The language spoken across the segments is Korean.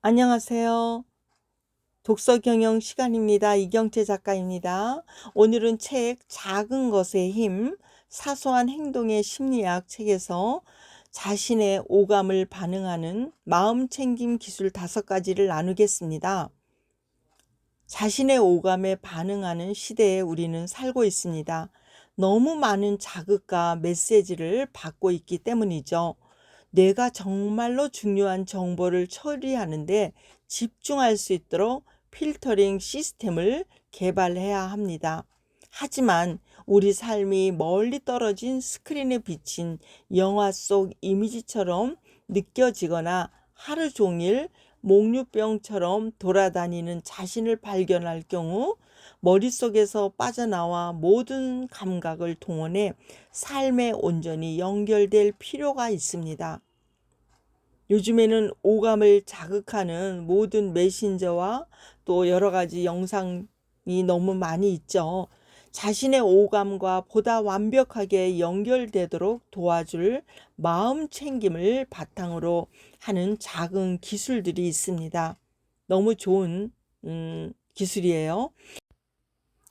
안녕하세요. 독서 경영 시간입니다. 이경채 작가입니다. 오늘은 책 작은 것의 힘, 사소한 행동의 심리학 책에서 자신의 오감을 반응하는 마음 챙김 기술 다섯 가지를 나누겠습니다. 자신의 오감에 반응하는 시대에 우리는 살고 있습니다. 너무 많은 자극과 메시지를 받고 있기 때문이죠. 내가 정말로 중요한 정보를 처리하는데 집중할 수 있도록 필터링 시스템을 개발해야 합니다. 하지만 우리 삶이 멀리 떨어진 스크린에 비친 영화 속 이미지처럼 느껴지거나 하루 종일 목류병처럼 돌아다니는 자신을 발견할 경우 머릿속에서 빠져나와 모든 감각을 동원해 삶에 온전히 연결될 필요가 있습니다. 요즘에는 오감을 자극하는 모든 메신저와 또 여러 가지 영상이 너무 많이 있죠. 자신의 오감과 보다 완벽하게 연결되도록 도와줄 마음 챙김을 바탕으로 하는 작은 기술들이 있습니다. 너무 좋은 음, 기술이에요.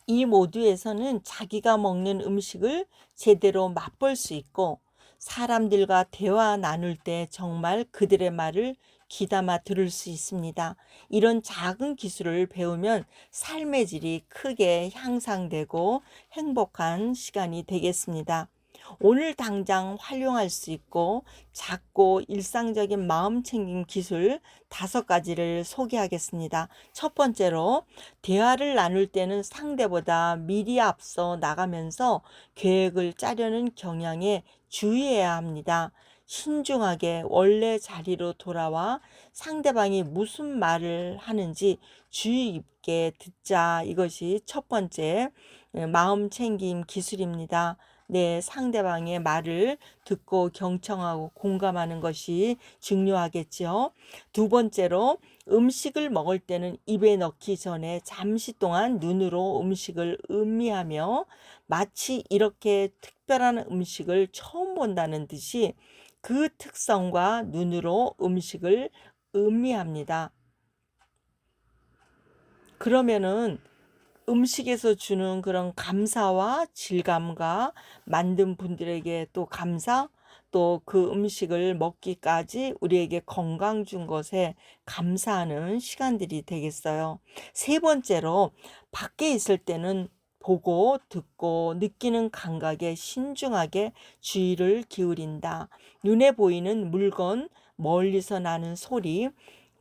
이 모두에서는 자기가 먹는 음식을 제대로 맛볼 수 있고 사람들과 대화 나눌 때 정말 그들의 말을 귀담아 들을 수 있습니다. 이런 작은 기술을 배우면 삶의 질이 크게 향상되고 행복한 시간이 되겠습니다. 오늘 당장 활용할 수 있고 작고 일상적인 마음 챙김 기술 다섯 가지를 소개하겠습니다. 첫 번째로 대화를 나눌 때는 상대보다 미리 앞서 나가면서 계획을 짜려는 경향에 주의해야 합니다. 신중하게 원래 자리로 돌아와 상대방이 무슨 말을 하는지 주의 깊게 듣자. 이것이 첫 번째 마음 챙김 기술입니다. 내 상대방의 말을 듣고 경청하고 공감하는 것이 중요하겠죠. 두 번째로 음식을 먹을 때는 입에 넣기 전에 잠시 동안 눈으로 음식을 음미하며 마치 이렇게 특별한 음식을 처음 본다는 듯이 그 특성과 눈으로 음식을 음미합니다. 그러면은 음식에서 주는 그런 감사와 질감과 만든 분들에게 또 감사, 또 그 음식을 먹기까지 우리에게 건강 준 것에 감사하는 시간들이 되겠어요. 세 번째로 밖에 있을 때는 보고 듣고 느끼는 감각에 신중하게 주의를 기울인다. 눈에 보이는 물건, 멀리서 나는 소리,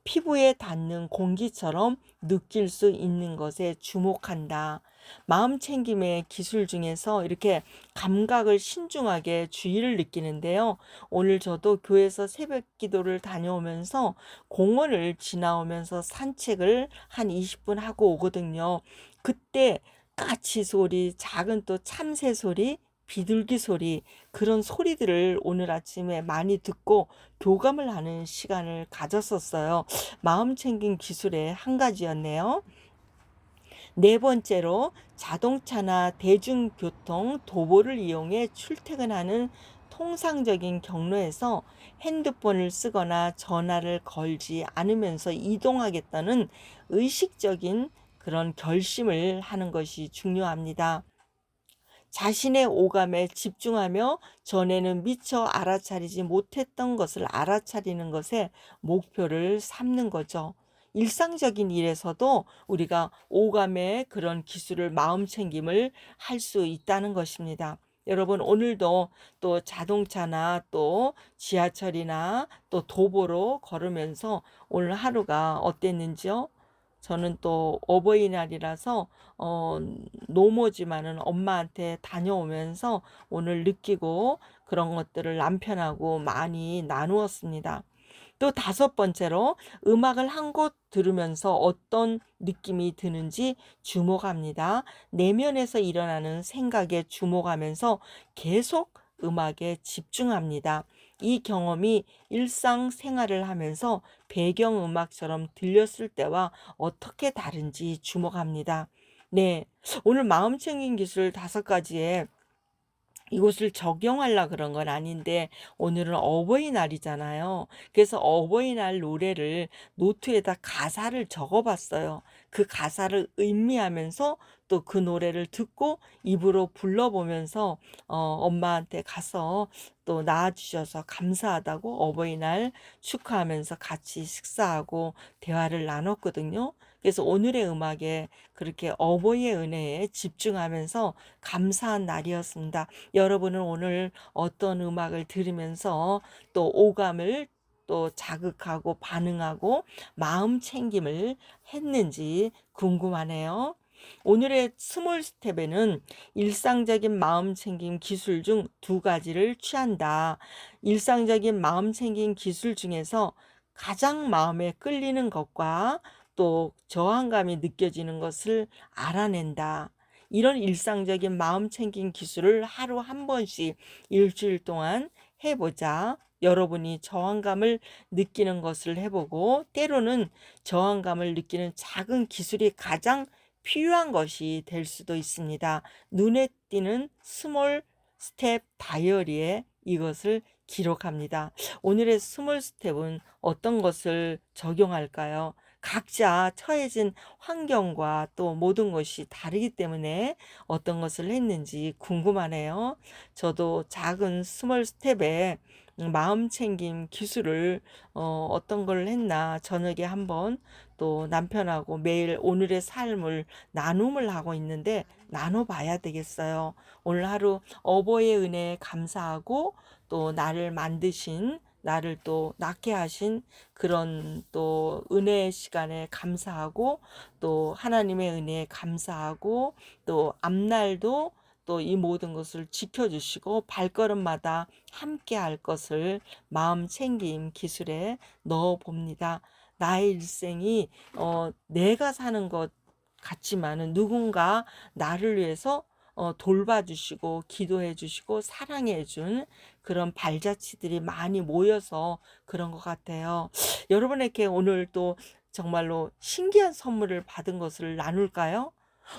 피부에 닿는 공기처럼 느낄 수 있는 것에 주목한다. 마음 챙김의 기술 중에서 이렇게 감각을 신중하게 주의를 느끼는데요. 오늘 저도 교회에서 새벽 기도를 다녀오면서 공원을 지나오면서 산책을 한 20분 하고 오거든요. 그때 까치 소리, 작은 또 참새 소리, 비둘기 소리 그런 소리들을 오늘 아침에 많이 듣고 교감을 하는 시간을 가졌었어요. 마음 챙긴 기술의 한 가지였네요. 네 번째로 자동차나 대중교통 도보를 이용해 출퇴근하는 통상적인 경로에서 핸드폰을 쓰거나 전화를 걸지 않으면서 이동하겠다는 의식적인 그런 결심을 하는 것이 중요합니다. 자신의 오감에 집중하며 전에는 미처 알아차리지 못했던 것을 알아차리는 것에 목표를 삼는 거죠. 일상적인 일에서도 우리가 오감의 그런 기술을 마음 챙김을 할 수 있다는 것입니다. 여러분 오늘도 또 자동차나 또 지하철이나 또 도보로 걸으면서 오늘 하루가 어땠는지요? 저는 또 어버이날이라서 어 노모지만은 엄마한테 다녀오면서 오늘 느끼고 그런 것들을 남편하고 많이 나누었습니다. 또 다섯 번째로 음악을 한곳 들으면서 어떤 느낌이 드는지 주목합니다. 내면에서 일어나는 생각에 주목하면서 계속 음악에 집중합니다. 이 경험이 일상생활을 하면서 배경음악처럼 들렸을 때와 어떻게 다른지 주목합니다. 네. 오늘 마음 챙긴 기술 다섯 가지에 이것을 적용하려 그런 건 아닌데 오늘은 어버이날이잖아요. 그래서 어버이날 노래를 노트에다 가사를 적어 봤어요. 그 가사를 의미하면서 또 그 노래를 듣고 입으로 불러보면서 어 엄마한테 가서 또 낳아 주셔서 감사하다고 어버이날 축하하면서 같이 식사하고 대화를 나눴거든요. 그래서 오늘의 음악에 그렇게 어버이의 은혜에 집중하면서 감사한 날이었습니다. 여러분은 오늘 어떤 음악을 들으면서 또 오감을 또 자극하고 반응하고 마음 챙김을 했는지 궁금하네요. 오늘의 스몰 스텝에는 일상적인 마음 챙김 기술 중 두 가지를 취한다. 일상적인 마음 챙김 기술 중에서 가장 마음에 끌리는 것과 또 저항감이 느껴지는 것을 알아낸다. 이런 일상적인 마음 챙김 기술을 하루 한 번씩 일주일 동안 해보자. 여러분이 저항감을 느끼는 것을 해보고 때로는 저항감을 느끼는 작은 기술이 가장 필요한 것이 될 수도 있습니다. 눈에 띄는 스몰 스텝 다이어리에 이것을 기록합니다. 오늘의 스몰 스텝은 어떤 것을 적용할까요? 각자 처해진 환경과 또 모든 것이 다르기 때문에 어떤 것을 했는지 궁금하네요. 저도 작은 스몰 스텝에 마음 챙김 기술을 어, 어떤 걸 했나 저녁에 한번 또 남편하고 매일 오늘의 삶을 나눔을 하고 있는데 나눠봐야 되겠어요. 오늘 하루 어버이의 은혜에 감사하고 또 나를 만드신 나를 또 낳게 하신 그런 또 은혜의 시간에 감사하고 또 하나님의 은혜에 감사하고 또 앞날도 또 이 모든 것을 지켜주시고 발걸음마다 함께 할 것을 마음 챙김 기술에 넣어 봅니다. 나의 일생이 어, 내가 사는 것 같지만은 누군가 나를 위해서 어, 돌봐주시고 기도해 주시고 사랑해 준 그런 발자취들이 많이 모여서 그런 것 같아요. 여러분에게 오늘 또 정말로 신기한 선물을 받은 것을 나눌까요?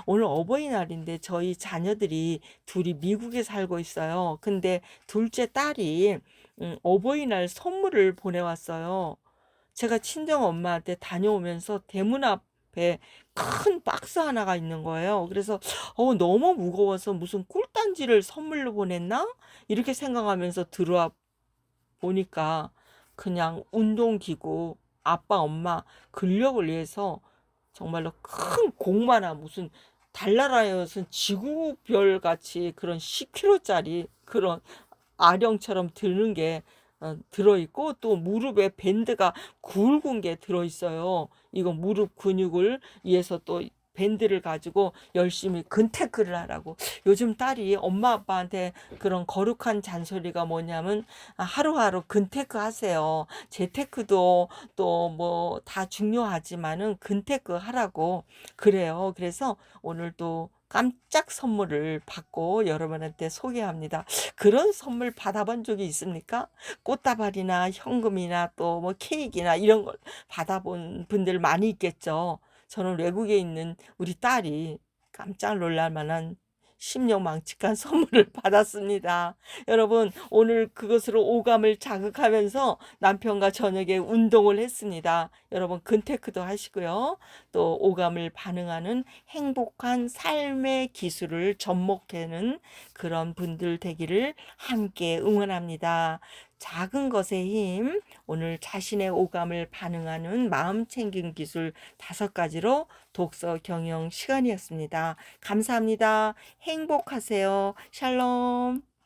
오늘 어버이날인데 저희 자녀들이 둘이 미국에 살고 있어요. 근데 둘째 딸이 음, 어버이날 선물을 보내왔어요. 제가 친정 엄마한테 다녀오면서 대문 앞 에 큰 박스 하나가 있는 거예요. 그래서 어 너무 무거워서 무슨 꿀단지를 선물로 보냈나? 이렇게 생각하면서 들어와 보니까 그냥 운동기구 아빠 엄마 근력을 위해서 정말로 큰 공마나 무슨 달나라의 무슨 지구별 같이 그런 10kg짜리 그런 아령처럼 드는 게 어, 들어있고 또 무릎에 밴드가 굵은 게 들어있어요. 이거 무릎 근육을 위해서 또 밴드를 가지고 열심히 근태크를 하라고. 요즘 딸이 엄마 아빠한테 그런 거룩한 잔소리가 뭐냐면 아, 하루하루 근태크 하세요. 재테크도 또 뭐 다 중요하지만은 근태크 하라고 그래요. 그래서 오늘 또 깜짝 선물을 받고 여러분한테 소개합니다. 그런 선물 받아본 적이 있습니까? 꽃다발이나 현금이나 또 뭐 케이크나 이런 걸 받아본 분들 많이 있겠죠. 저는 외국에 있는 우리 딸이 깜짝 놀랄 만한 심령 망측한 선물을 받았습니다. 여러분, 오늘 그것으로 오감을 자극하면서 남편과 저녁에 운동을 했습니다. 여러분, 근테크도 하시고요. 또 오감을 반응하는 행복한 삶의 기술을 접목하는 그런 분들 되기를 함께 응원합니다. 작은 것의 힘, 오늘 자신의 오감을 반응하는 마음 챙김 기술 다섯 가지로 독서 경영 시간이었습니다. 감사합니다. 행복하세요. 샬롬.